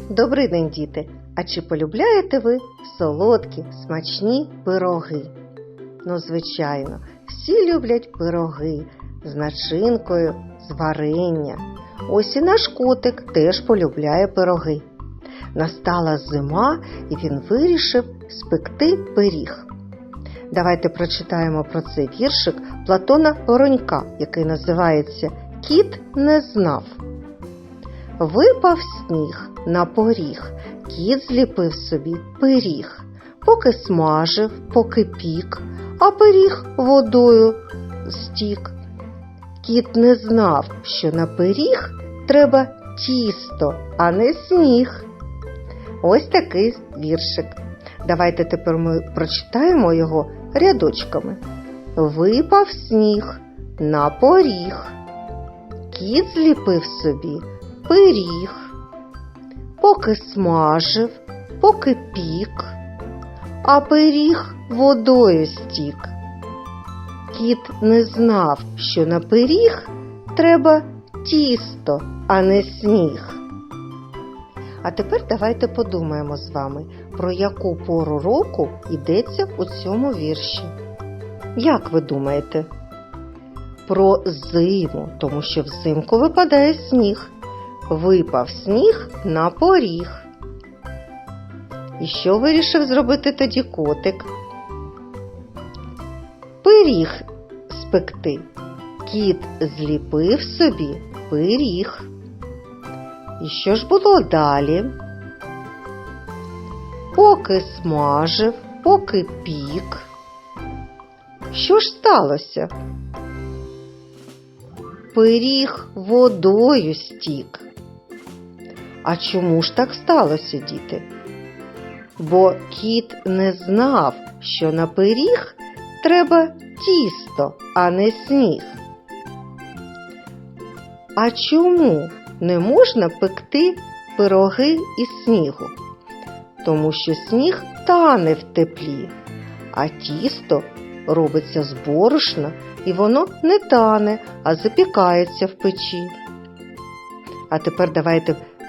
Добрий день, діти! А чи полюбляєте ви солодкі, смачні пироги? Ну, звичайно, всі люблять пироги з начинкою, з варення. Ось і наш котик теж полюбляє пироги. Настала зима, і він вирішив спекти пиріг. Давайте прочитаємо про цей віршик Платона Воронька, який називається Кіт не знав. Випав сніг на поріг, кіт зліпив собі пиріг, поки смажив, поки пік, а пиріг водою стік. Кіт не знав, що на пиріг треба тісто, а не сніг. Ось такий віршик. Давайте тепер ми прочитаємо його рядочками. Випав сніг на поріг. Кіт зліпив собі пиріг, поки смажив, поки пік, а пиріг водою стік. Кіт не знав, що на пиріг треба тісто, а не сніг. А тепер давайте подумаємо з вами, про яку пору року йдеться у цьому вірші. Як ви думаєте? Про зиму, тому що взимку випадає сніг. Випав сніг на поріг. І що вирішив зробити тоді котик? Пиріг спекти. Кіт зліпив собі пиріг. І що ж було далі? Поки смажив, поки пік. Що ж сталося? Пиріг водою стік. А чому ж так сталося, діти? Бо кіт не знав, що на пиріг треба тісто, а не сніг. А чому не можна пекти пироги із снігу? Тому що сніг тане в теплі, а тісто робиться з борошна і воно не тане, а запікається в печі. А тепер давайте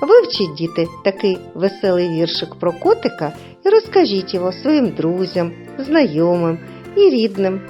Вивчіть, діти, такий веселий віршик про котика і розкажіть його своїм друзям, знайомим і рідним.